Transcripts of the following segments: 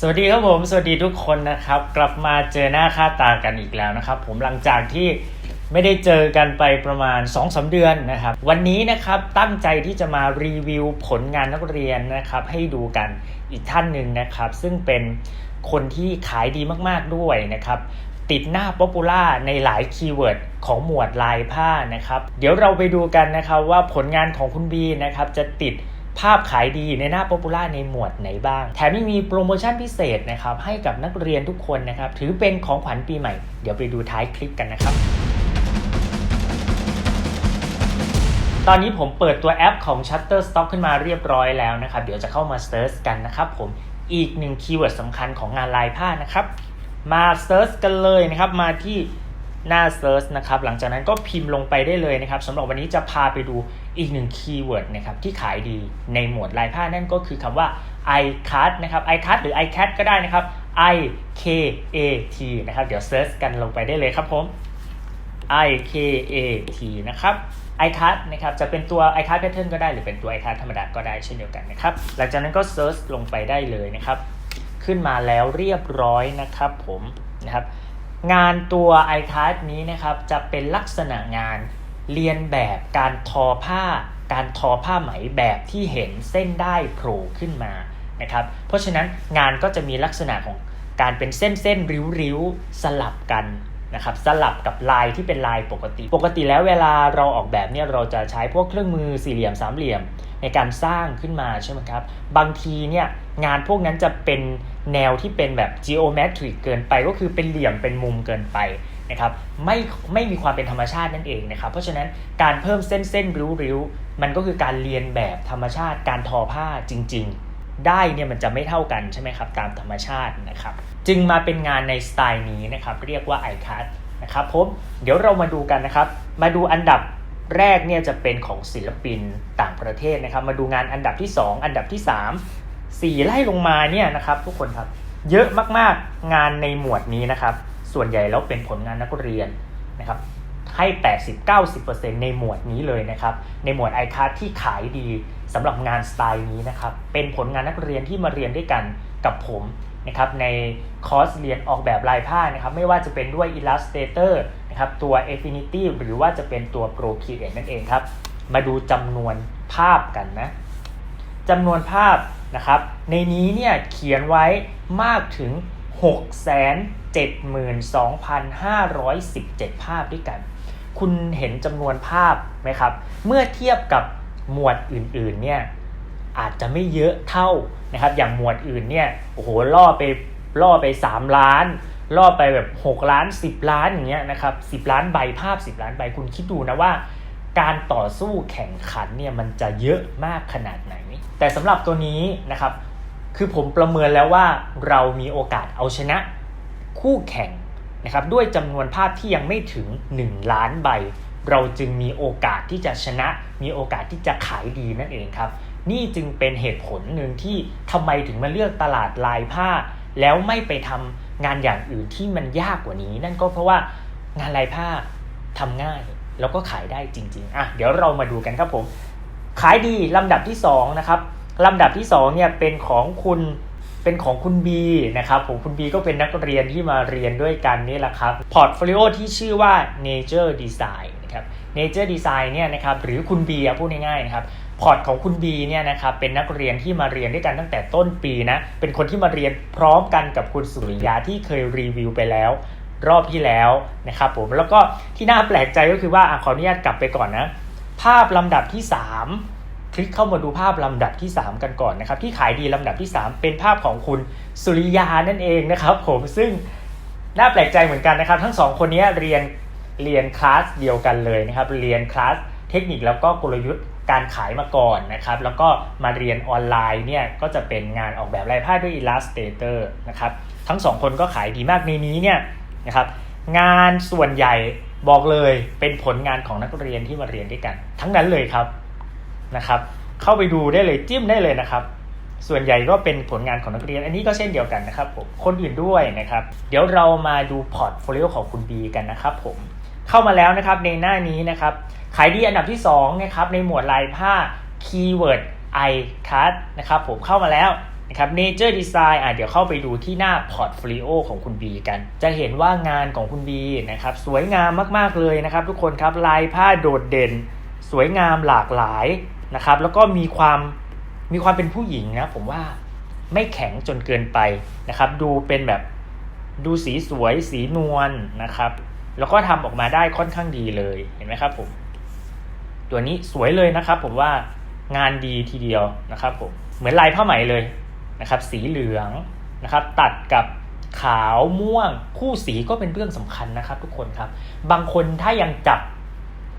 สวัสดีครับผม สวัสดีทุกคนนะครับ กลับมาเจอหน้าค่าตากันอีกแล้วนะครับ ผมหลังจากที่ไม่ได้เจอกันไปประมาณ2อสเดือนนะครับ วันนี้นะครับตั้งใจที่จะมารีวิวผลงานนักเรียนนะครับ ให้ดูกันอีกท่านหนึ่งนะครับ ซึ่งเป็นคนที่ขายดีมากๆด้วยนะครับ ติดหน้าป๊อปปูล่าในหลายคีย์เวิร์ดของหมวดลายผ้านะครับ เดี๋ยวเราไปดูกันนะครับว่าผลงานของคุณบีนะครับจะติด ภาพขายดีในหน้าป๊อปปูล่าในหมวดไหนบ้าง แถมยังมีโปรโมชั่นพิเศษนะครับให้กับนักเรียนทุกคนนะครับ ถือเป็นของขวัญปีใหม่ เดี๋ยวไปดูท้ายคลิปกันนะครับ ตอนนี้ผมเปิดตัวแอปของ Shutterstock ขึ้นมาเรียบร้อยแล้วนะครับ เดี๋ยวจะเข้ามาเซิร์ชกันนะครับผมอีกหนึ่งคีย์เวิร์ดสำคัญของงานลายผ้านะครับ มาเซิร์ชกันเลยนะครับมาที่หน้าเซิร์ชนะครับหลังจากนั้นก็พิมพ์ลงไปได้เลยนะครับสำหรับวันนี้จะพาไปดู อีกหนึ่งคีย์เวิร์ดนะครับที่ขายดีในหมวดลายผ้านั่นก็คือคำว่า iCut นะครับ iCut หรือ iCat ก็ได้นะครับ i k a t นะครับ เดี๋ยวเซิร์ชกันลงไปได้เลยครับผม i k a t นะครับ iCut นะครับจะเป็นตัว iCut pattern ก็ได้หรือเป็นตัว iCut ธรรมดาก็ได้เช่นเดียวกันนะครับ หลังจากนั้นก็เซิร์ชลงไปได้เลยนะครับ ขึ้นมาแล้วเรียบร้อยนะครับผมนะครับ งานตัว iCard นี้นะครับจะเป็นลักษณะงาน เรียนแบบการทอผ้า การทอผ้าไหมแบบที่เห็นเส้นได้โผล่ขึ้นมานะครับ เพราะฉะนั้นงานก็จะมีลักษณะของการเป็นเส้นเส้นริ้วริ้วสลับกันนะครับสลับกับลายที่เป็นลายปกติ ปกติแล้วเวลาเราออกแบบเนี่ยเราจะใช้พวกเครื่องมือสี่เหลี่ยมสามเหลี่ยมในการสร้างขึ้นมาใช่ไหมครับ บางทีเนี่ยงานพวกนั้นจะเป็นแนวที่เป็นแบบ geometric เกินไปก็คือเป็นเหลี่ยมเป็นมุมเกินไป นะครับไม่ไม่มีความเป็นธรรมชาตินั่นเองนะครับ เพราะฉะนั้นการเพิ่มเส้นเส้นริ้วริ้วมันก็คือการเรียนแบบธรรมชาติการทอผ้าจริง ๆ ได้เนี่ยมันจะไม่เท่ากันใช่ไหมครับตามธรรมชาตินะครับ จึงมาเป็นงานในสไตล์นี้นะครับเรียกว่า iCut นะครับผมเดี๋ยวเรามาดูกันนะครับ มาดูอันดับแรกเนี่ยจะเป็นของศิลปินต่างประเทศนะครับ มาดูงานอันดับที่ 2 อันดับที่ 3 4ไล่ลงมาเนี่ยนะครับ ทุกคนครับเยอะมากๆงานในหมวดนี้นะครับ ส่วนใหญ่แล้วเป็นผลงานนักเรียนนะครับให้ 80-90%ในหมวดนี้เลยนะครับ ในหมวด i c a r d ที่ขายดีสำหรับงานสไตล์นี้นะครับ เป็นผลงานนักเรียนที่มาเรียนด้วยกันกับผมนะครับในคอร์สเรียนออกแบบลายผ้านะครับ ไม่ว่าจะเป็นด้วย Illustrator นะครับตัว Affinity หรือว่าจะเป็นตัว Procreate นั่นเองครับ มาดูจำนวนภาพกันนะจำนวนภาพนะครับ ในนี้เนี่ยเขียนไว้มากถึง 72,517 ภาพด้วยกัน คุณเห็นจำนวนภาพไหมครับ เมื่อเทียบกับหมวดอื่นๆเนี่ยอาจจะไม่เยอะเท่านะครับ อย่างหมวดอื่นเนี่ยโอ้โหล่อไปล่อไป 3 ล้าน ล่อไปแบบ 6 ล้าน 10 ล้านอย่างเงี้ยนะครับ10 ล้านใบภาพ 10 ล้านใบคุณคิดดูนะว่า การต่อสู้แข่งขันเนี่ยมันจะเยอะมากขนาดไหน แต่สำหรับตัวนี้นะครับ คือผมประเมินแล้วว่าเรามีโอกาสเอาชนะ คู่แข่งนะครับด้วยจำนวนภาพที่ยังไม่ถึง 1 ล้านใบ เราจึงมีโอกาสที่จะชนะ มีโอกาสที่จะขายดีนั่นเองครับ นี่จึงเป็นเหตุผลหนึ่งที่ทำไมถึงมาเลือกตลาดลายผ้า แล้วไม่ไปทำงานอย่างอื่นที่มันยากกว่านี้ นั่นก็เพราะว่างานลายผ้าทำง่ายแล้วก็ขายได้จริง ๆ อะ เดี๋ยวเรามาดูกันครับผม ขายดีลำดับที่2นะครับลำดับที่2เนี่ยเป็นของคุณ เป็นของคุณบีนะครับผมคุณบีก็เป็นนักเรียนที่มาเรียนด้วยกันนี่แหละครับพอร์ตโฟลิโอที่ชื่อว่า Nature Design นะครับ Nature Design เนี่ยนะครับหรือคุณบีพูดง่ายๆนะครับพอร์ตของคุณบีเนี่ยนะครับเป็นนักเรียนที่มาเรียนด้วยกันตั้งแต่ต้นปีนะเป็นคนที่มาเรียนพร้อมกันกับคุณสุริยาที่เคยรีวิวไปแล้วรอบที่แล้วนะครับผมแล้วก็ที่น่าแปลกใจก็คือว่าอขออนุญาตกลับไปก่อนนะ ภาพลำดับที่ 3 ลิกเข้ามาดูภาพลำดับที่ 3 กันก่อนนะครับ ที่ขายดีลำดับที่ 3 เป็นภาพของคุณสุริยานั่นเองนะครับ ผมซึ่งน่าแปลกใจเหมือนกันนะครับ ทั้งสองคนนี้เรียนเรียนคลาสเดียวกันเลยนะครับ เรียนคลาสเทคนิคแล้วก็กลยุทธ์การขายมาก่อนนะครับ แล้วก็มาเรียนออนไลน์เนี่ยก็จะเป็นงานออกแบบลายผ้าด้วย Illustrator นะครับ ทั้งสองคนก็ขายดีมากในนี้เนี่ยนะครับ งานส่วนใหญ่บอกเลยเป็นผลงานของนักเรียนที่มาเรียนด้วยกัน ทั้งนั้นเลยครับ นะครับ เข้าไปดูได้เลยจิ้มได้เลยนะครับ ส่วนใหญ่ก็เป็นผลงานของนักเรียน อันนี้ก็เช่นเดียวกันนะครับผมคนอื่นด้วยนะครับ เดี๋ยวเรามาดูพอร์ตโฟลิโอของคุณบีกันนะครับผมเข้ามาแล้วนะครับในหน้านี้นะครับขายดีอันดับที่2นะครับในหมวดลายผ้าคีย์เวิร์ด i c u t นะครับผมเข้ามาแล้วนะครับ Nature Design อะเดี๋ยวเข้าไปดูที่หน้า Portfolio ของคุณบีกัน จะเห็นว่างานของคุณบีนะครับสวยงามมากๆเลยนะครับทุกคนครับลายผ้าโดดเด่น สวยงามหลากหลาย นะครับ แล้วก็มีความมีความเป็นผู้หญิงนะผมว่าไม่แข็งจนเกินไปนะครับ ดูเป็นแบบดูสีสวยสีนวลนะครับ แล้วก็ทำออกมาได้ค่อนข้างดีเลยเห็นไหมครับผมตัวนี้สวยเลยนะครับ ผมว่างานดีทีเดียวนะครับผมเหมือนลายผ้าไหมเลยนะครับ สีเหลืองนะครับ ตัดกับขาวม่วงคู่สีก็เป็นเรื่องสำคัญนะครับ ทุกคนครับ บางคนถ้ายังจับ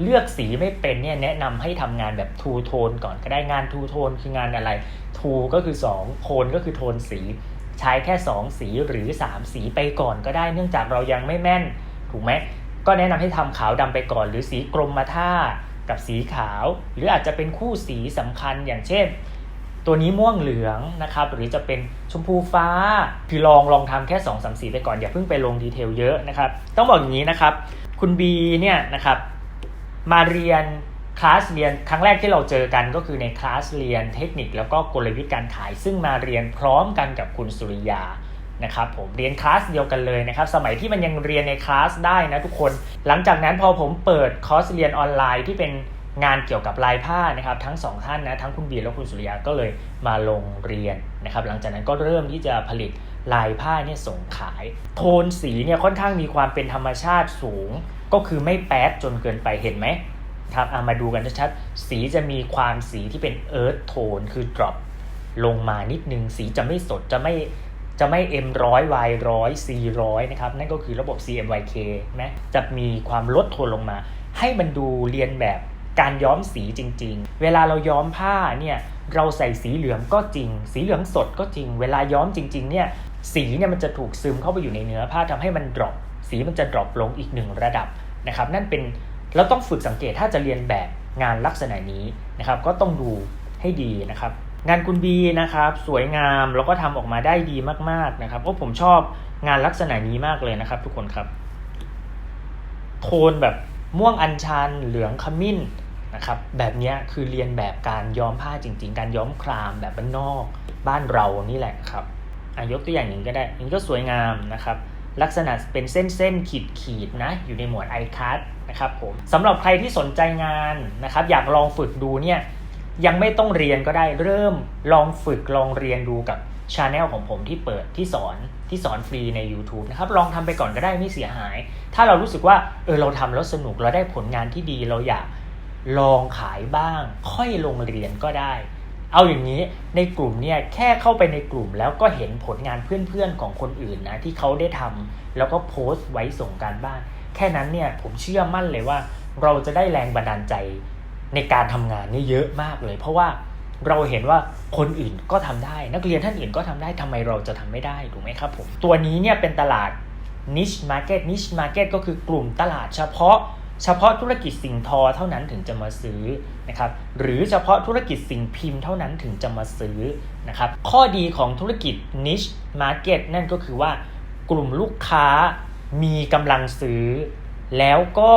เลือกสีไม่เป็นเนี่ยแนะนำให้ทำงานแบบทูโทนก่อนก็ได้งานทูโทนคืองานอะไรทูก็คือ 2 โทนก็คือโทนสี ใช้แค่ 2 สีหรือ 3 สีไปก่อนก็ได้เนื่องจากเรายังไม่แม่น ถูกไหมก็แนะนำให้ทำขาวดำไปก่อน หรือสีกรมมาท่ากับสีขาว หรืออาจจะเป็นคู่สีสำคัญอย่างเช่น ตัวนี้ม่วงเหลืองนะครับ หรือจะเป็นชมพูฟ้าคือลองลองทำแค่2อสสีไปก่อนอย่าเพิ่งไปลงดีเทลเยอะนะครับ ต้องบอกอย่างนี้นะครับ คุณบีเนี่ยนะครับ มาเรียนคลาสเรียนครั้งแรกที่เราเจอกันก็คือในคลาสเรียนเทคนิคแล้วก็กลยุทธ์การขาย ซึ่งมาเรียนพร้อมกันกับคุณสุริยานะครับผมเรียนคลาสเดียวกันเลยนะครับสมัยที่มันยังเรียนในคลาสได้นะทุกคน หลังจากนั้นพอผมเปิดคอร์สเรียนออนไลน์ที่เป็น งานเกี่ยวกับลายผ้านะครับทั้งสองท่านนะทั้งคุณบีและคุณสุริยาก็เลยมาลงเรียนนะครับหลังจากนั้นก็เริ่มที่จะผลิตลายผ้าเนี่ยส่งขาย โทนสีเนี่ยค่อนข้างมีความเป็นธรรมชาติสูง ก็คือไม่แป๊ดจนเกินไปเห็นไหมครับเอามาดูกันชัดๆสีจะมีความสีที่เป็นเอิร์ธโทนคือ drop ลงมานิดนึงสีจะไม่สดจะไม่จะไม่ M ร้อย Y ร้อย C ร้อยนะครับนั่นก็คือระบบ CMYK นะจะมีความลดโทนลงมา ให้มันดูเรียนแบบ การย้อมสีจริง ๆ เวลาเราย้อมผ้าเนี่ยเราใส่สีเหลืองก็จริง สีเหลืองสดก็จริง เวลาย้อมจริงๆเนี่ยสีเนี่ยมันจะถูกซึมเข้าไปอยู่ในเนื้อผ้าทำให้มันดรอปสีมันจะดรอปลงอีกหนึ่งระดับนะครับ นั่นเป็นเราต้องฝึกสังเกตถ้าจะเรียนแบบงานลักษณะนี้นะครับ ก็ต้องดูให้ดีนะครับ งานคุณบีนะครับ สวยงามแล้วก็ทำออกมาได้ดีมากๆนะครับเพราะผมชอบงานลักษณะนี้มากเลยนะครับ ทุกคนครับ โทนแบบ ม่วงอัญชัน เหลืองขมิ้นนะครับแบบนี้คือเรียนแบบการย้อมผ้าจริง ๆ การย้อมครามแบบบ้านนอก บ้านเรานี่แหละครับอายกตัวอย่างหนึ่งก็ได้นี่ก็สวยงามนะครับลักษณะเป็นเส้นเส้นขีดขีดนะอยู่ในหมวด i c a d นะครับผมสำหรับใครที่สนใจงานนะครับอยากลองฝึกดูเนี่ยยังไม่ต้องเรียนก็ได้เริ่มลองฝึกลองเรียนดูกับ ชาแนลของผมที่เปิดที่สอนที่สอนฟรีใน YouTube นะครับลองทำไปก่อนก็ได้ไม่เสียหาย ถ้าเรารู้สึกว่าเออเราทำแล้วสนุกเราได้ผลงานที่ดีเราอยากลองขายบ้าง ค่อยลงเรียนก็ได้ เอาอย่างนี้ในกลุ่มเนี่ยแค่เข้าไปในกลุ่มแล้วก็เห็นผลงานเพื่อนๆของคนอื่นนะที่เขาได้ทำแล้วก็โพสต์ไว้ส่งการบ้าน แค่นั้นเนี่ยผมเชื่อมั่นเลยว่า เราจะได้แรงบันดาลใจในการทำงานนี่เยอะมากเลย เพราะว่า เราเห็นว่าคนอื่นก็ทำได้ นักเรียนท่านอื่นก็ทำได้ทำไมเราจะทำไม่ได้ถูกไหมครับผมตัวนี้เนี่ยเป็นตลาด niche market niche market ก็คือกลุ่มตลาดเฉพาะเฉพาะธุรกิจสิ่งทอเท่านั้นถึงจะมาซื้อนะครับหรือเฉพาะธุรกิจสิ่งพิมพ์เท่านั้นถึงจะมาซื้อนะครับข้อดีของธุรกิจ niche market นั่นก็คือว่ากลุ่มลูกค้ามีกำลังซื้อ แล้วก็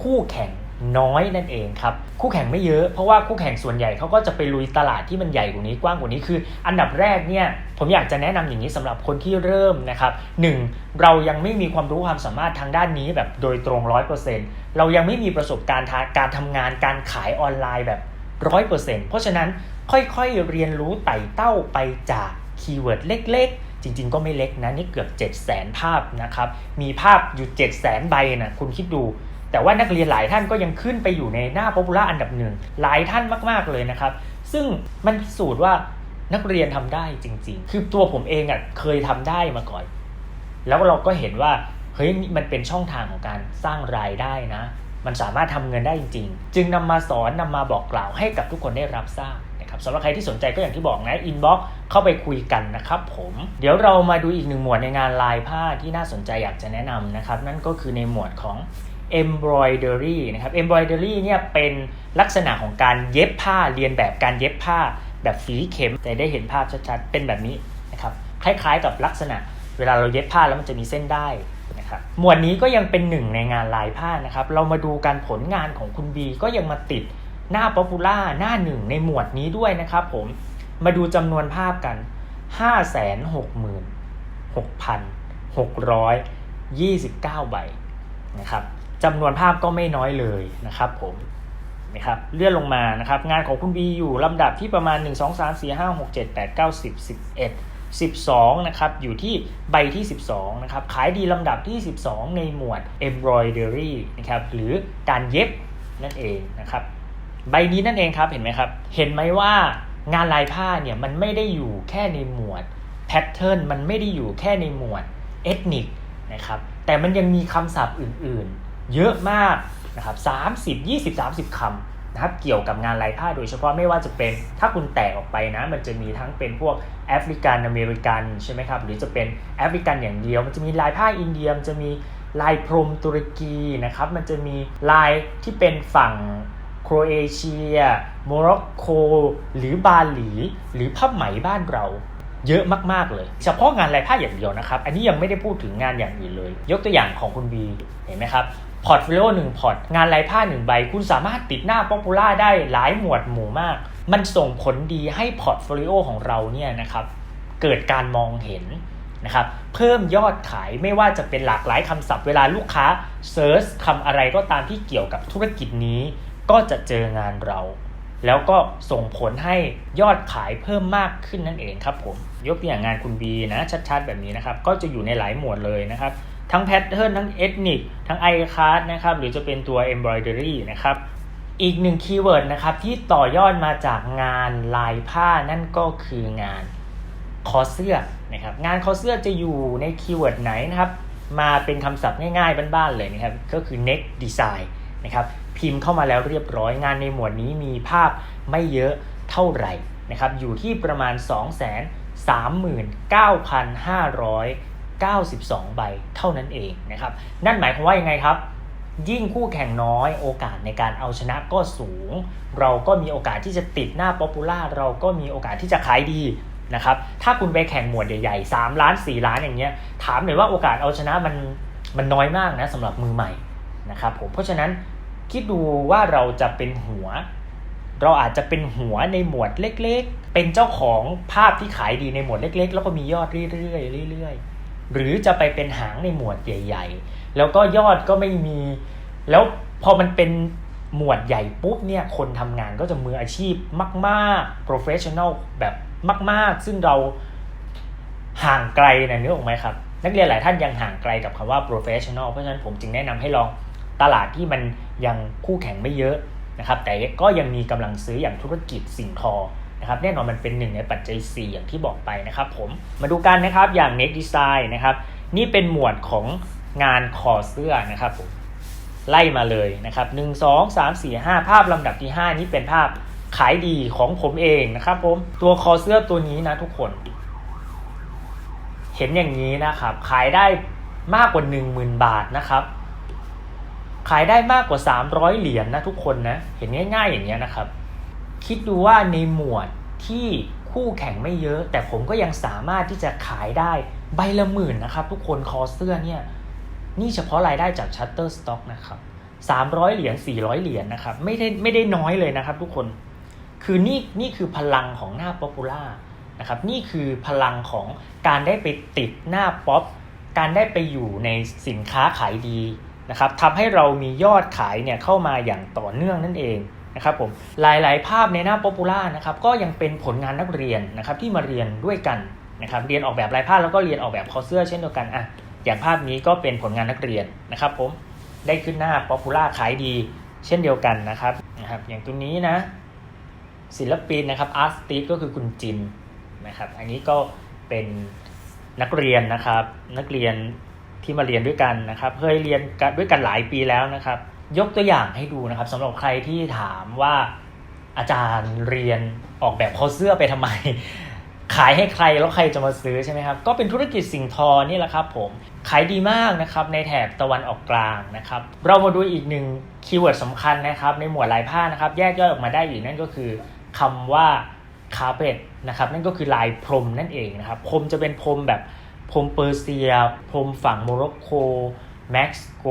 คู่แข่ง น้อยนั่นเองครับคู่แข่งไม่เยอะเพราะว่าคู่แข่งส่วนใหญ่เขาก็จะไปลุยตลาดที่มันใหญ่กว่านี้กว้างกว่านี้คือ อันดับแรกเนี่ยผมอยากจะแนะนำอย่างนี้สำหรับคนที่เริ่มนะครับหนึ่งเรายังไม่มีความรู้ความสามารถทางด้านนี้แบบโดยตรงร้อยเปอร์เซ็นต์เรายังไม่มีประสบการณ์การทำงานการขายออนไลน์แบบร้อยเปอร์เซ็นต์เพราะฉะนั้นค่อยๆเรียนรู้ไต่เต้าไปจากคีย์เวิร์ดเล็กๆจริงๆ ก็ไม่เล็กนะ นี่เกือบ 7 0 0 0 0 0 ภาพนะครับ มีภาพอยู่ 7 0 0 0 0 0 ใบนะคุณคิดดู แต่ว่านักเรียนหลายท่านก็ยังขึ้นไปอยู่ในหน้าป๊อปปูล่าอันดับหนึ่งหลายท่านมากๆเลยนะครับ ซึ่งมันพิสูจน์ว่านักเรียนทำได้จริง ๆ คือตัวผมเองอะเคยทำได้มาก่อน แล้วเราก็เห็นว่าเฮ้ยมันเป็นช่องทางของการสร้างรายได้นะ มันสามารถทำเงินได้จริง ๆ จึงนำมาสอนนำมาบอกกล่าวให้กับทุกคนได้รับทราบนะครับสำหรับใครที่สนใจก็อย่างที่บอกนะอินบ็อกเข้าไปคุยกันนะครับผมเดี๋ยวเรามาดูอีกหนึ่งหมวดในงานลายผ้าที่น่าสนใจอยากจะแนะนำนะครับ นั่นก็คือในหมวดของ embroidery นะครับ embroidery เนี่ยเป็นลักษณะของการเย็บผ้าเรียนแบบการเย็บผ้าแบบฝีเข็ม แต่ได้เห็นภาพชัดๆ เป็นแบบนี้นะครับ คล้ายๆกับลักษณะเวลาเราเย็บผ้าแล้วมันจะมีเส้นได้นะครับ หมวดนี้ก็ยังเป็นหนึ่งในงานลายผ้านะครับ เรามาดูการผลงานของคุณบีก็ยังมาติดหน้าป๊อปปูล่าหน้าหนึ่งในหมวดนี้ด้วยนะครับผม มาดูจำนวนภาพกัน 566,629ใบนะครับ จำนวนภาพก็ไม่น้อยเลยนะครับผมนะครับเลื่อนลงมานะครับงานของคุณบีอยู่ลำดับที่ประมาณ 1 2 3 4 5 6 7 8 9 10 11 12นะครับอยู่ที่ใบที่ 12นะครับขายดีลำดับที่ 12 ในหมวด embroidery นะครับหรือการเย็บนั่นเองนะครับใบนี้นั่นเองครับเห็นไหมครับเห็นไหมว่างานลายผ้าเนี่ยมันไม่ได้อยู่แค่ในหมวด pattern มันไม่ได้อยู่แค่ในหมวด ethnic นะครับแต่มันยังมีคำศัพท์อื่นๆ เยอะมากนะครับ30 20 30คำนะครับเกี่ยวกับงานลายผ้าโดยเฉพาะไม่ว่าจะเป็นถ้าคุณแตกออกไปนะ มันจะมีทั้งเป็นพวกแอฟริกันอเมริกันใช่ไหมครับ หรือจะเป็นแอฟริกันอย่างเดียว มันจะมีลายผ้าอินเดียมันจะมีลายพรมตุรกีนะครับมันจะมีลายที่เป็นฝั่งโครเอเชียโมร็อกโกหรือบาหลี หรือผ้าไหมบ้านเราเยอะมาก ๆ เลย เฉพาะงานลายผ้าอย่างเดียวนะครับ อันนี้ยังไม่ได้พูดถึงงานอย่างอื่นเลย ยกตัวอย่างของคุณบีเห็นไหมครับ พอร์ตโฟลิโอหนึ่งพอร์ตงานลายผ้าหนึ่งใบ คุณสามารถติดหน้าป๊อปปูล่าได้หลายหมวดหมู่มาก มันส่งผลดีให้พอร์ตโฟลิโอของเราเนี่ยนะครับเกิดการมองเห็นนะครับเพิ่มยอดขายไม่ว่าจะเป็นหลากหลายคำศัพท์เวลาลูกค้าเซิร์ชคำอะไรก็ตามที่เกี่ยวกับธุรกิจนี้ ก็จะเจองานเรา แล้วก็ส่งผลให้ยอดขายเพิ่มมากขึ้นนั่นเองครับผมยกตัวอย่างงานคุณบีนะชัดๆ แบบนี้นะครับก็จะอยู่ในหลายหมวดเลยนะครับ ทั้งแพทเทิร์นทั้งเอทนิกทั้งไอคาร์ดนะครับหรือจะเป็นตัว Embroidery นะครับอีกหนึ่งคีย์เวิร์ดนะครับที่ต่อยอดมาจากงานลายผ้านั่นก็คืองานคอเสื้อนะครับงานคอเสื้อจะอยู่ในคีย์เวิร์ดไหนนะครับมาเป็นคำศัพท์ง่ายๆบ้านๆเลยนะครับก็คือ neck design นะครับพิมพ์เข้ามาแล้วเรียบร้อยงานในหมวดนี้มีภาพไม่เยอะเท่าไหร่นะครับอยู่ที่ประมาณ 2 3 92 ใบเท่านั้นเองนะครับ นั่นหมายความว่ายังไงครับ ยิ่งคู่แข่งน้อยโอกาสในการเอาชนะก็สูง เราก็มีโอกาสที่จะติดหน้าป๊อปปูล่าเราก็มีโอกาสที่จะขายดีนะครับ ถ้าคุณไปแข่งหมวดใหญ่ๆ 3 ล้าน 4 ล้านอย่างเงี้ย ถามหน่อยว่าโอกาสเอาชนะมันมันน้อยมากนะสำหรับมือใหม่นะครับผม เพราะฉะนั้นคิดดูว่าเราจะเป็นหัว เราอาจจะเป็นหัวในหมวดเล็ก ๆ เป็นเจ้าของภาพที่ขายดีในหมวดเล็ก ๆ แล้วก็มียอดเรื่อยๆเรื่อยๆ หรือจะไปเป็นหางในหมวดใหญ่ ๆ แล้วก็ยอดก็ไม่มี แล้วพอมันเป็นหมวดใหญ่ปุ๊บเนี่ยคนทำงานก็จะมืออาชีพมากๆ professional แบบมาก ๆ ซึ่งเราห่างไกลนะนึกออกไหมครับ นักเรียนหลายท่านยังห่างไกลกับคำว่า professional เพราะฉะนั้นผมจึงแนะนำให้ลองตลาดที่มันยังคู่แข่งไม่เยอะนะครับ แต่ก็ยังมีกำลังซื้ออย่างธุรกิจสิ่งทอ นะครับแน่นอนมันเป็นหนึ่งในปัจจัย 4 อย่างที่บอกไปนะครับผมมาดูกันนะครับอย่าง neck design นะครับนี่เป็นหมวดของงานคอเสื้อนะครับผมไล่มาเลยนะครับ1 2 3 4 5ภาพลำดับที่ 5 นี้เป็นภาพขายดีของผมเองนะครับผมตัวคอเสื้อตัวนี้นะทุกคน เห็นอย่างนี้นะครับ ขายได้มากกว่า 10,000 บาทนะครับ ขายได้มากกว่า 300 เหรียญนนะทุกคนนะ เห็นง่ายๆอย่างเงี้ยนะครับ คิดดูว่าในหมวด ที่คู่แข่งไม่เยอะ แต่ผมก็ยังสามารถที่จะขายได้ใบละหมื่นนะครับ ทุกคนคอเสื้อเนี่ยนี่เฉพาะรายได้จากชัตเตอร์สต็อกนะครับ300 เหรียญ400 เหรียญนะครับไม่ได้ไม่ได้น้อยเลยนะครับ ทุกคนคือนี่นี่คือพลังของหน้าป๊อปปูล่านะครับนี่คือพลังของการได้ไปติดหน้าป๊อปการได้ไปอยู่ในสินค้าขายดีนะครับทำให้เรามียอดขายเนี่ยเข้ามาอย่างต่อเนื่องนั่นเอง นะครับผมหลายๆ ภาพในหน้าป๊อปปูล่านะครับก็ยังเป็นผลงานนักเรียนนะครับที่มาเรียนด้วยกันนะครับเรียนออกแบบลายผ้าแล้วก็เรียนออกแบบคอเสื้อเช่นเดียวกันอะอย่างภาพนี้ก็เป็นผลงานนักเรียนนะครับผมได้ขึ้นหน้าป๊อปปูล่าขายดีเช่นเดียวกันนะครับนะครับอย่างตัวนี้นะศิลปินนะครับอาร์ตติสก็คือคุณจินนะครับอันนี้ก็เป็นนักเรียนนะครับนักเรียนที่มาเรียนด้วยกันนะครับเคยเรียนด้วยกันหลายปีแล้วนะครับ ยกตัวอย่างให้ดูนะครับสำหรับใครที่ถามว่าอาจารย์เรียนออกแบบคอเสื้อไปทำไม ขายให้ใครแล้วใครจะมาซื้อใช่ไหมครับ ก็เป็นธุรกิจสิ่งทอนี่แหละครับผมขายดีมากนะครับในแถบตะวันออกกลางนะครับ เรามาดูอีกหนึ่งคีย์เวิร์ดสำคัญนะครับ ในหมวดลายผ้านะครับ แยกย่อยออกมาได้อีกนั่นก็คือคำว่าคาเ p ตนะครับนั่นก็คือลายพรมนั่นเองนะครับพรมจะเป็นพรมแบบพรมเปอร์เซีย พรมฝั่งโมร็อกโก เม็กซิโก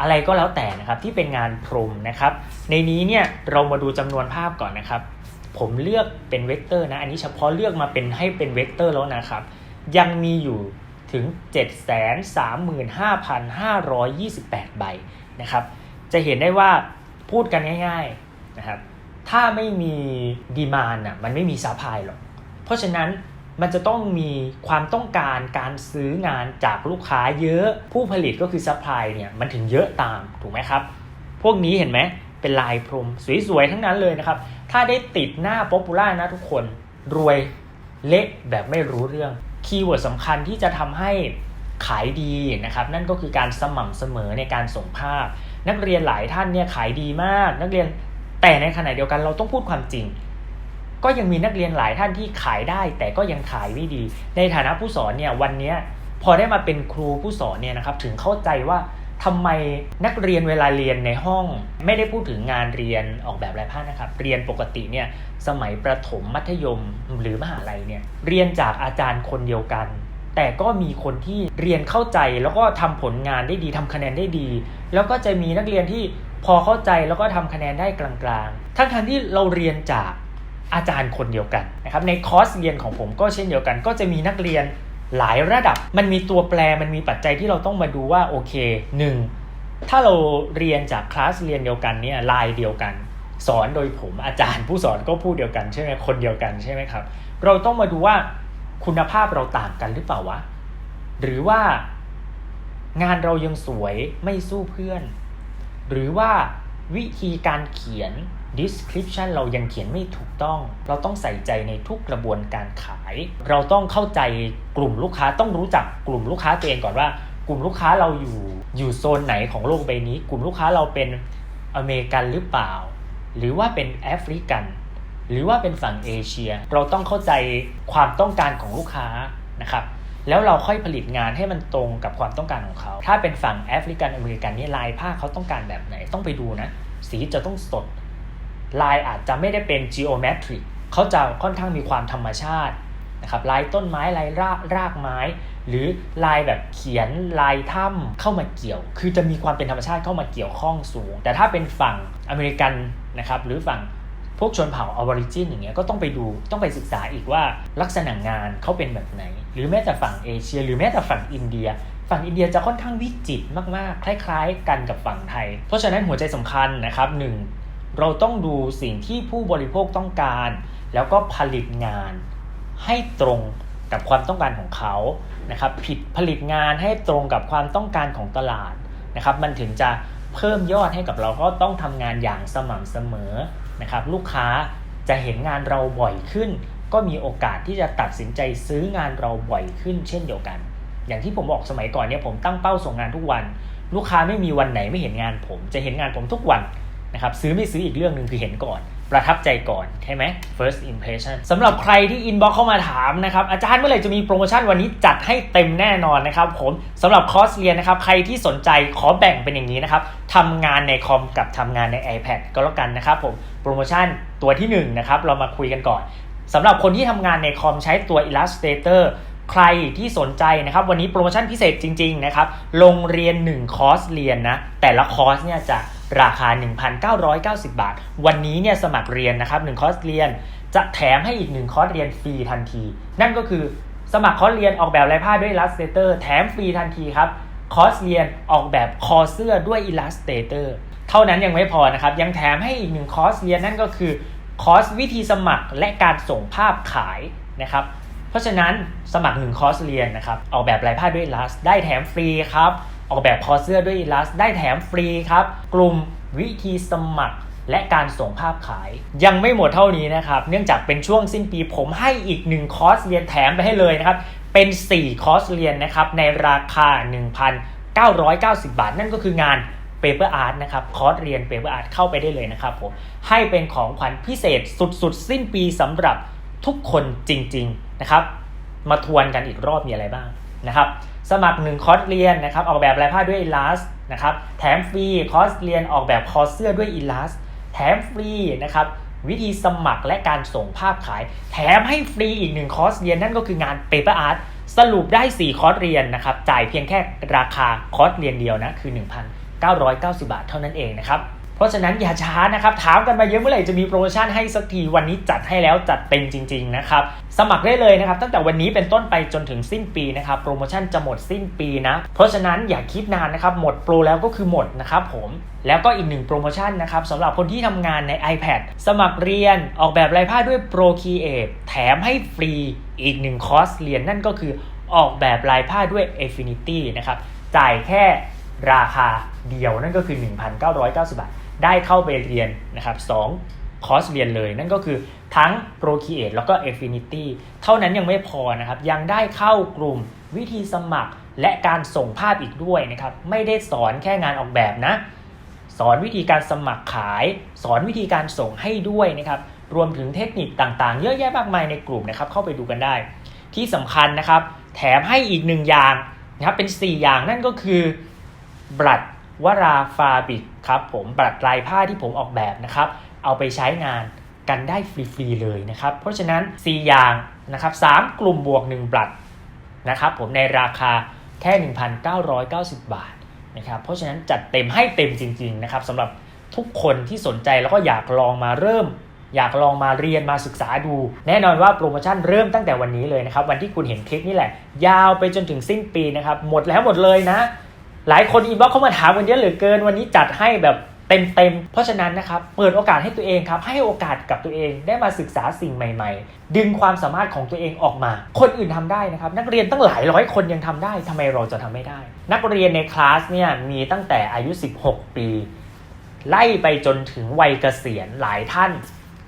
อะไรก็แล้วแต่นะครับที่เป็นงานพรมนะครับ ในนี้เนี่ยเรามาดูจำนวนภาพก่อนนะครับ ผมเลือกเป็นเวกเตอร์นะ อันนี้เฉพาะเลือกมาเป็นให้เป็นเวกเตอร์แล้วนะครับ ยังมีอยู่ถึง 735,528 ใบนะครับ จะเห็นได้ว่าพูดกันง่ายๆนะครับ ถ้าไม่มีดีมานอะมันไม่มีซัพพลายหรอก เพราะฉะนั้น มันจะต้องมีความต้องการการซื้องานจากลูกค้าเยอะ ผู้ผลิตก็คือซัพพลายเนี่ยมันถึงเยอะตามถูกไหมครับ พวกนี้เห็นไหมเป็นลายพรมสวยๆทั้งนั้นเลยนะครับ ถ้าได้ติดหน้าป๊อปปูล่านะทุกคนรวยเละแบบไม่รู้เรื่องคีย์เวิร์ดสำคัญที่จะทำให้ขายดีนะครับนั่นก็คือการสม่ำเสมอในการส่งภาพ นักเรียนหลายท่านเนี่ยขายดีมาก นักเรียนแต่ในขณะเดียวกันเราต้องพูดความจริง ก็ยังมีนักเรียนหลายท่านที่ขายได้ แต่ก็ยังขายไม่ดี ในฐานะผู้สอนเนี่ยวันนี้พอได้มาเป็นครูผู้สอนเนี่ยนะครับถึงเข้าใจว่าทำไมนักเรียนเวลาเรียนในห้อง ไม่ได้พูดถึงงานเรียนออกแบบลายผ้านะครับ เรียนปกติเนี่ยสมัยประถมมัธยมหรือมหาลัยเนี่ยเรียนจากอาจารย์คนเดียวกัน แต่ก็มีคนที่เรียนเข้าใจแล้วก็ทำผลงานได้ดีทำคะแนนได้ดี แล้วก็จะมีนักเรียนที่พอเข้าใจแล้วก็ทำคะแนนได้กลางๆ ทั้งๆที่เราเรียนจาก อาจารย์คนเดียวกันนะครับในคอร์สเรียนของผมก็เช่นเดียวกัน ก็จะมีนักเรียนหลายระดับ มันมีตัวแปรมันมีปัจจัยที่เราต้องมาดูว่าโอเคหนึ่งถ้าเราเรียนจากคลาสเรียนเดียวกันเนี่ยลายเดียวกัน สอนโดยผมอาจารย์ผู้สอนก็พูดเดียวกันใช่ไหมคนเดียวกันใช่ไหมครับ เราต้องมาดูว่าคุณภาพเราต่างกันหรือเปล่าวะหรือว่างานเรายังสวยไม่สู้เพื่อน หรือว่าวิธีการเขียน description เรายังเขียนไม่ถูกต้อง เราต้องใส่ใจในทุกกระบวนการขาย เราต้องเข้าใจกลุ่มลูกค้าต้องรู้จักกลุ่มลูกค้าตัวเองก่อนว่า กลุ่มลูกค้าเราอยู่อยู่โซนไหนของโลกใบนี้ กลุ่มลูกค้าเราเป็นอเมริกันหรือเปล่า หรือว่าเป็นแอฟริกัน หรือว่าเป็นฝั่งเอเชีย เราต้องเข้าใจความต้องการของลูกค้านะครับแล้วเราค่อยผลิตงานให้มันตรงกับความต้องการของเขา ถ้าเป็นฝั่งแอฟริกันอเมริกันนี่ลายผ้าเขาต้องการแบบไหนต้องไปดูนะ สีจะต้องสด ลายอาจจะไม่ได้เป็น geometric เขาจะค่อนข้างมีความธรรมชาตินะครับลายต้นไม้ลายรากรากไม้ หรือลายแบบเขียนลายถ้ำเข้ามาเกี่ยว คือจะมีความเป็นธรรมชาติเข้ามาเกี่ยวข้องสูง แต่ถ้าเป็นฝั่งอเมริกันนะครับหรือฝั่งพวกชนเผ่าออริจินอย่างเงี้ยก็ต้องไปดูต้องไปศึกษาอีกว่าลักษณะงานเขาเป็นแบบไหน หรือแม้แต่ฝั่งเอเชีย หรือแม้แต่ฝั่งอินเดีย ฝั่งอินเดียจะค่อนข้างวิจิตรมากๆ คล้าย ๆ กันกับฝั่งไทย เพราะฉะนั้นหัวใจสำคัญนะครับหนึ่ง เราต้องดูสิ่งที่ผู้บริโภคต้องการ แล้วก็ผลิตงานให้ตรงกับความต้องการของเขานะครับผิดผลิตงานให้ตรงกับความต้องการของตลาดนะครับมันถึงจะเพิ่มยอดให้กับเราก็ต้องทำงานอย่างสม่ำเสมอนะครับลูกค้าจะเห็นงานเราบ่อยขึ้น ก็มีโอกาสที่จะตัดสินใจซื้องานเราบ่อยขึ้น เช่นเดียวกัน อย่างที่ผมบอกสมัยก่อนเนี่ยผมตั้งเป้าส่งงานทุกวัน ลูกค้าไม่มีวันไหนไม่เห็นงานผม จะเห็นงานผมทุกวัน นะครับซื้อไม่ซื้ออีกเรื่องหนึ่งคือเห็นก่อน ประทับใจก่อนใช่ไหม first impression สำหรับใครที่ inbox เข้ามาถามนะครับอาจารย์เมื่อไหร่จะมีโปรโมชั่นวันนี้จัดให้เต็มแน่นอนนะครับผมสำหรับคอร์สเรียนนะครับใครที่สนใจขอแบ่งเป็นอย่างนี้นะครับทำงานในคอมกับทำงานใน iPad ก็แล้วกันนะครับผมโปรโมชั่นตัวที่1นะครับเรามาคุยกันก่อนสำหรับคนที่ทำงานในคอมใช้ตัว Illustrator ใครที่สนใจนะครับ วันนี้โปรโมชั่นพิเศษจริง ๆ นะครับลงเรียน 1 คอร์สเรียนนะ แต่ละคอร์สเนี่ยจะ ราคา 1,990 บาท วันนี้เนี่ยสมัครเรียนนะครับ1คอร์สเรียนจะแถมให้อีก 1 คอร์สเรียนฟรีทันที นั่นก็คือสมัครคอร์สเรียนออกแบบลายผ้าด้วย Illustrator แถมฟรีทันทีครับ คอร์สเรียนออกแบบคอเสื้อด้วย Illustrator เท่านั้นยังไม่พอนะครับ ยังแถมให้อีกหนึ่งคอร์สเรียนนั่นก็คือคอร์สวิธีสมัครและการส่งภาพขายนะครับ เพราะฉะนั้นสมัคร1คอร์สเรียนนะครับ ออกแบบลายผ้าด้วย Illust ได้แถมฟรีครับ ออกแบบคอเสื้อด้วย Illust ได้แถมฟรีครับ กลุ่มวิธีสมัครและการส่งภาพขาย ยังไม่หมดเท่านี้นะครับ เนื่องจากเป็นช่วงสิ้นปีผมให้อีก 1 คอร์สเรียนแถมไปให้เลยนะครับ เป็น 4 คอร์สเรียนนะครับ ในราคา 1,990 บาท นั่นก็คืองาน Paper Art นะครับ คอร์สเรียน Paper Art เข้าไปได้เลยนะครับผม ให้เป็นของขวัญพิเศษสุดๆ สิ้นปีสำหรับทุกคนจริง ๆ นะครับ มาทวนกันอีกรอบมีอะไรบ้างนะครับ สมัคร 1 คอร์สเรียนนะครับออกแบบลายผ้าด้วย Illust นะครับแถมฟรีคอร์สเรียนออกแบบคอเสื้อด้วย Illust แถมฟรีนะครับวิธีสมัครและการส่งภาพขาย แถมให้ฟรีอีก1คอร์สเรียนนั่นก็คืองาน Paper Art สรุปได้ 4 คอร์สเรียนนะครับจ่ายเพียงแค่ราคาคอร์สเรียนเดียวนะคือ 1,990 บาทเท่านั้นเองนะครับ เพราะฉะนั้นอย่าช้านะครับ ถามกันมาเยอะเมื่อไหร่จะมีโปรโมชั่นให้สักทีวันนี้จัดให้แล้วจัดเต็มจริง ๆ นะครับ สมัครได้เลยนะครับ ตั้งแต่วันนี้เป็นต้นไปจนถึงสิ้นปีนะครับ โปรโมชั่นจะหมดสิ้นปีนะ เพราะฉะนั้นอย่าคิดนานนะครับ หมดโปรแล้วก็คือหมดนะครับผมแล้วก็อีกหนึ่งโปรโมชั่นนะครับสำหรับคนที่ทำงานใน iPad สมัครเรียนออกแบบลายผ้าด้วย Pro Create แถมให้ฟรีอีกหนึ่งคอร์สเรียนนั่นก็คือออกแบบลายผ้าด้วย Affinity นะครับจ่ายแค่ราคาเดียวนั่นก็คือ 1,990 บาท ได้เข้าไปเรียนนะครับ2คอร์สเรียนเลย นั่นก็คือทั้ง Pro Create แล้วก็ Affinity เท่านั้นยังไม่พอนะครับ ยังได้เข้ากลุ่มวิธีสมัครและการส่งภาพอีกด้วยนะครับ ไม่ได้สอนแค่งานออกแบบนะ สอนวิธีการสมัครขาย สอนวิธีการส่งให้ด้วยนะครับ รวมถึงเทคนิคต่างๆ เยอะแยะมากมายในกลุ่มนะครับ เข้าไปดูกันได้ ที่สำคัญนะครับ แถมให้อีกหนึ่งอย่างนะครับ เป็น 4 อย่างนั่นก็คือบลัด วราฟาบิกครับผมบลัดลายผ้าที่ผมออกแบบนะครับ เอาไปใช้งานกันได้ฟรีๆเลยนะครับ เพราะฉะนั้น 4 อย่างนะครับ3กลุ่มบวก1บลัดนะครับผมในราคาแค่ 1,990 บาทนะครับ เพราะฉะนั้นจัดเต็มให้เต็มจริงๆนะครับสำหรับทุกคนที่สนใจแล้วก็อยากลองมาเริ่ม อยากลองมาเรียนมาศึกษาดู แน่นอนว่าโปรโมชั่นเริ่มตั้งแต่วันนี้เลยนะครับ วันที่คุณเห็นคลิปนี่แหละ ยาวไปจนถึงสิ้นปีนะครับ หมดแล้วหมดเลยนะ หลายคนอินบ็อกเข้ามาถามกันเยอะเหลือเกิน วันนี้จัดให้แบบเต็มๆเพราะฉะนั้นนะครับเปิดโอกาสให้ตัวเองครับ ให้โอกาสกับตัวเองได้มาศึกษาสิ่งใหม่ ๆ ดึงความสามารถของตัวเองออกมา คนอื่นทำได้นะครับ นักเรียนตั้งหลายร้อยคนยังทำได้ทำไมเราจะทำไม่ได้ นักเรียนในคลาสเนี่ยมีตั้งแต่อายุ 16 ปี ไล่ไปจนถึงวัยเกษียณหลายท่าน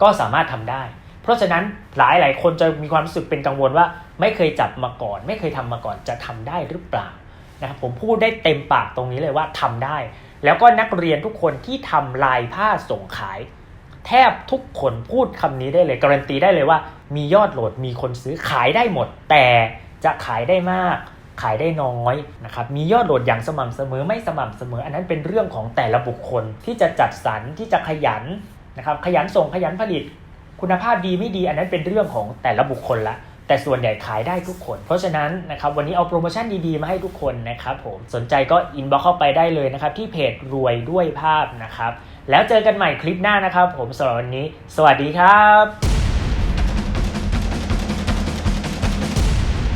ก็สามารถทำได้ เพราะฉะนั้นหลายหลายๆคนจะมีความรู้สึกเป็นกังวลว่า ไม่เคยจับมาก่อน ไม่เคยทำมาก่อนจะทำได้หรือเปล่า นะครับผมพูดได้เต็มปากตรงนี้เลยว่าทำได้ แล้วก็นักเรียนทุกคนที่ทำลายผ้าส่งขาย แทบทุกคนพูดคำนี้ได้เลยการันตีได้เลยว่า มียอดโหลดมีคนซื้อขายได้หมด แต่จะขายได้มาก ขายได้น้อยนะครับมียอดโหลดอย่างสม่ำเสมอไม่สม่ำเสมอ อันนั้นเป็นเรื่องของแต่ละบุคคลที่จะจัดสรรที่จะขยันนะครับขยันส่งขยันผลิต คุณภาพดีไม่ดี อันนั้นเป็นเรื่องของแต่ละบุคคลละ แต่ส่วนใหญ่ขายได้ทุกคน เพราะฉะนั้นนะครับวันนี้เอาโปรโมชั่นดีๆ มาให้ทุกคนนะครับผมสนใจก็อินบ็อกเข้าไปได้เลยนะครับที่เพจรวยด้วยภาพนะครับแล้วเจอกันใหม่คลิปหน้านะครับ ผมสำหรับวันนี้ สวัสดีครับ